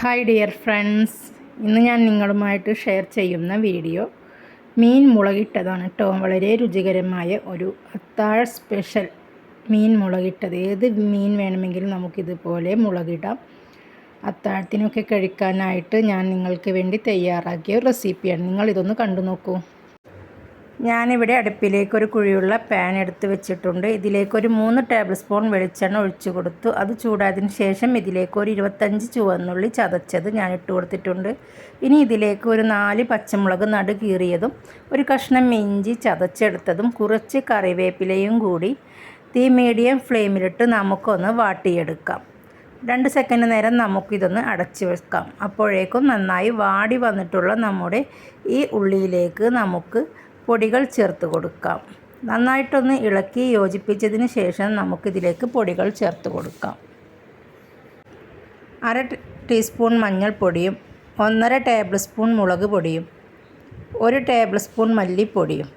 Hi dear friends ഇന്ന് ഞാൻ നിങ്ങളുമായിട്ട് ഷെയർ ചെയ്യുന്ന വീഡിയോ മീൻ മുളകിട്ടതാണ് കേട്ടോ വളരെ രുചികരമായ ഒരു അത്താഴ സ്പെഷ്യൽ മീൻ മുളകിട്ടത്. ഏത് മീൻ വേണമെങ്കിലും നമുക്കിതുപോലെ മുളകിടാം. അത്താഴത്തിനൊക്കെ കഴിക്കാനായിട്ട് ഞാൻ നിങ്ങൾക്ക് വേണ്ടി തയ്യാറാക്കിയ റെസിപ്പിയാണ് നിങ്ങളിതൊന്ന് കണ്ടു നോക്കൂ ഞാനിവിടെ അടുപ്പിലേക്കൊരു കുഴിയുള്ള പാൻ എടുത്ത് വെച്ചിട്ടുണ്ട്. ഇതിലേക്കൊരു മൂന്ന് ടേബിൾ സ്പൂൺ വെളിച്ചെണ്ണ ഒഴിച്ചു കൊടുത്തു. അത് ചൂടായതിന് ശേഷം ഇതിലേക്ക് ഒരു ഇരുപത്തഞ്ച് ചുവന്നുള്ളി ചതച്ചത് ഞാൻ ഇട്ട് കൊടുത്തിട്ടുണ്ട്. ഇനി ഇതിലേക്ക് ഒരു നാല് പച്ചമുളക് നടു കീറിയതും ഒരു കഷ്ണം ഇഞ്ചി ചതച്ചെടുത്തതും കുറച്ച് കറിവേപ്പിലയും കൂടി തീ മീഡിയം ഫ്ലെയിമിലിട്ട് നമുക്കൊന്ന് വാട്ടിയെടുക്കാം. രണ്ട് സെക്കൻഡ് നേരം നമുക്കിതൊന്ന് അടച്ചു വെക്കാം. അപ്പോഴേക്കും നന്നായി വാടി വന്നിട്ടുള്ള നമ്മുടെ ഈ ഉള്ളിയിലേക്ക് നമുക്ക് പൊടികൾ ചേർത്ത് കൊടുക്കാം. നന്നായിട്ടൊന്ന് ഇളക്കി യോജിപ്പിച്ചതിന് ശേഷം നമുക്കിതിലേക്ക് പൊടികൾ ചേർത്ത് കൊടുക്കാം. അര ടീസ്പൂൺ മഞ്ഞൾപ്പൊടിയും ഒന്നര ടേബിൾ സ്പൂൺ മുളക് പൊടിയും ഒരു ടേബിൾ സ്പൂൺ മല്ലിപ്പൊടിയും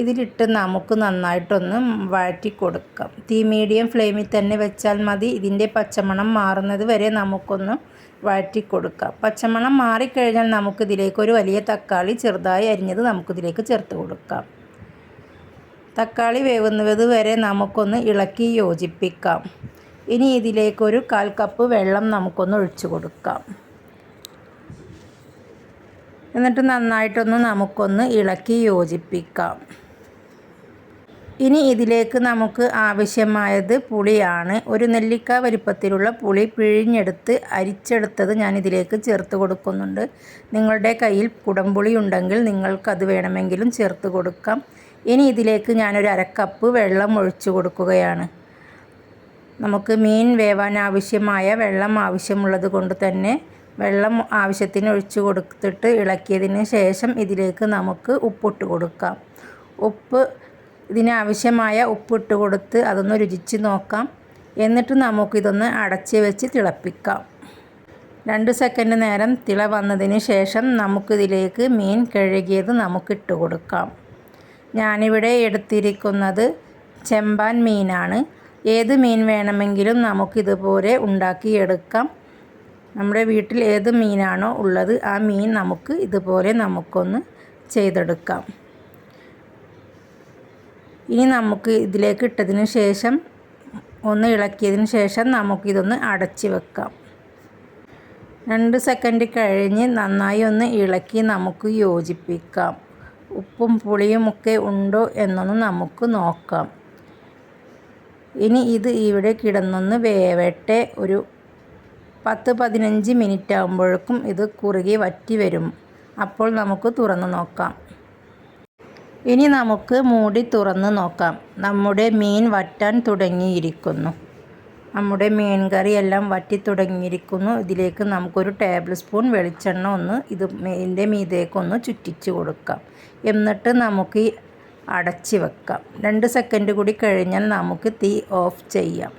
ഇതിലിട്ട് നമുക്ക് നന്നായിട്ടൊന്ന് വഴറ്റി കൊടുക്കാം തീ മീഡിയം ഫ്ലെയിമിൽ തന്നെ വെച്ചാൽ മതി. ഇതിന്റെ പച്ചമണം മാറുന്നത് വരെ നമുക്കൊന്ന് വഴറ്റി കൊടുക്കാം പച്ചമണം മാറിക്കഴിഞ്ഞാൽ നമുക്കിതിലേക്ക് ഒരു വലിയ തക്കാളി ചെറുതായി അരിഞ്ഞത് നമുക്കിതിലേക്ക് ചേർത്ത് കൊടുക്കാം. തക്കാളി വേവുന്നത് വരെ നമുക്കൊന്ന് ഇളക്കി യോജിപ്പിക്കാം. ഇനി ഇതിലേക്കൊരു കാൽ കപ്പ് വെള്ളം നമുക്കൊന്ന് ഒഴിച്ചു കൊടുക്കാം. എന്നിട്ട് നന്നായിട്ടൊന്ന് നമുക്കൊന്ന് ഇളക്കി യോജിപ്പിക്കാം. ഇനി ഇതിലേക്ക് നമുക്ക് ആവശ്യമായത് പുളിയാണ്. ഒരു നെല്ലിക്ക വലിപ്പത്തിലുള്ള പുളി പിഴിഞ്ഞെടുത്ത് അരിച്ചെടുത്തത് ഞാൻ ഇതിലേക്ക് ചേർത്ത് കൊടുക്കുന്നുണ്ട്. നിങ്ങളുടെ കയ്യിൽ കുടംപുളി ഉണ്ടെങ്കിൽ നിങ്ങൾക്കത് വേണമെങ്കിലും ചേർത്ത് കൊടുക്കാം. ഇനി ഇതിലേക്ക് ഞാനൊരു അരക്കപ്പ് വെള്ളം ഒഴിച്ചു കൊടുക്കുകയാണ്. നമുക്ക് മീൻ വേവാൻ ആവശ്യമായ വെള്ളം ആവശ്യമുള്ളത് കൊണ്ട് തന്നെ വെള്ളം ആവശ്യത്തിന് ഒഴിച്ച് കൊടുത്തിട്ട് ഇളക്കിയതിന് ശേഷം ഇതിലേക്ക് നമുക്ക് ഉപ്പിട്ട് കൊടുക്കാം. ഉപ്പ് ഇതിനാവശ്യമായ ഉപ്പിട്ട് കൊടുത്ത് അതൊന്ന് രുചിച്ച് നോക്കാം. എന്നിട്ട് നമുക്കിതൊന്ന് അടച്ച് വെച്ച് തിളപ്പിക്കാം. രണ്ട് സെക്കൻഡ് നേരം തിള വന്നതിന് ശേഷം നമുക്കിതിലേക്ക് മീൻ കഴുകിയത് നമുക്കിട്ട് കൊടുക്കാം. ഞാനിവിടെ എടുത്തിരിക്കുന്നത് ചെമ്പാൻ മീനാണ്. ഏത് മീൻ വേണമെങ്കിലും നമുക്കിതുപോലെ ഉണ്ടാക്കിയെടുക്കാം. നമ്മുടെ വീട്ടിൽ ഏത് മീനാണോ ഉള്ളത് ആ മീൻ നമുക്ക് ഇതുപോലെ നമുക്കൊന്ന് ചെയ്തെടുക്കാം. ഇനി നമുക്ക് ഇതിലേക്ക് ഇട്ടതിന് ശേഷം ഒന്ന് ഇളക്കിയതിന് ശേഷം നമുക്കിതൊന്ന് അടച്ച് വെക്കാം. രണ്ട് സെക്കൻഡ് കഴിഞ്ഞ് നന്നായി ഒന്ന് ഇളക്കി നമുക്ക് യോജിപ്പിക്കാം. ഉപ്പും പുളിയും ഒക്കെ ഉണ്ടോ എന്നൊന്ന് നമുക്ക് നോക്കാം. ഇനി ഇത് ഇവിടെ കിടന്നൊന്ന് വേവട്ടെ. ഒരു പത്ത് പതിനഞ്ച് മിനിറ്റ് ആകുമ്പോഴേക്കും ഇത് കുറുകി വറ്റി വരും. അപ്പോൾ നമുക്ക് തുറന്ന് നോക്കാം. ഇനി നമുക്ക് മൂടി തുറന്ന് നോക്കാം. നമ്മുടെ മീൻ വറ്റാൻ തുടങ്ങിയിരിക്കുന്നു. നമ്മുടെ മീൻ കറി എല്ലാം വറ്റി തുടങ്ങിയിരിക്കുന്നു. ഇതിലേക്ക് നമുക്കൊരു ടേബിൾ സ്പൂൺ വെളിച്ചെണ്ണ ഒന്ന് ഇത് ഇതിന്റെ മീതേക്കൊന്ന് ചുറ്റിച്ച് കൊടുക്കാം. എന്നിട്ട് നമുക്ക് അടച്ച് വെക്കാം. രണ്ട് സെക്കൻഡ് കൂടി കഴിഞ്ഞാൽ നമുക്ക് തീ ഓഫ് ചെയ്യാം.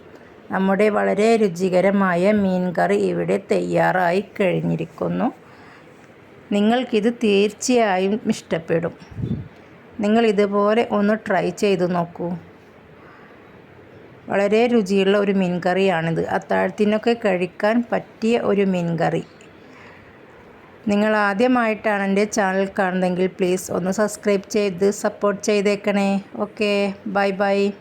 നമ്മുടെ വളരെ രുചികരമായ മീൻ കറി ഇവിടെ തയ്യാറായി കഴിഞ്ഞിരിക്കുന്നു. നിങ്ങൾക്കിത് തീർച്ചയായും ഇഷ്ടപ്പെടും. നിങ്ങൾ ഇതുപോലെ ഒന്ന് ട്രൈ ചെയ്ത് നോക്കൂ. വളരെ രുചിയുള്ള ഒരു മീൻ കറിയാണിത് അത്താഴത്തിനൊക്കെ കഴിക്കാൻ പറ്റിയ ഒരു മീൻ കറി നിങ്ങൾ ആദ്യമായിട്ടാണ് എന്റെ ചാനൽ കാണുന്നതെങ്കിൽ പ്ലീസ് ഒന്ന് സബ്സ്ക്രൈബ് ചെയ്ത് സപ്പോർട്ട് ചെയ്തേക്കണേ. Okay bye bye.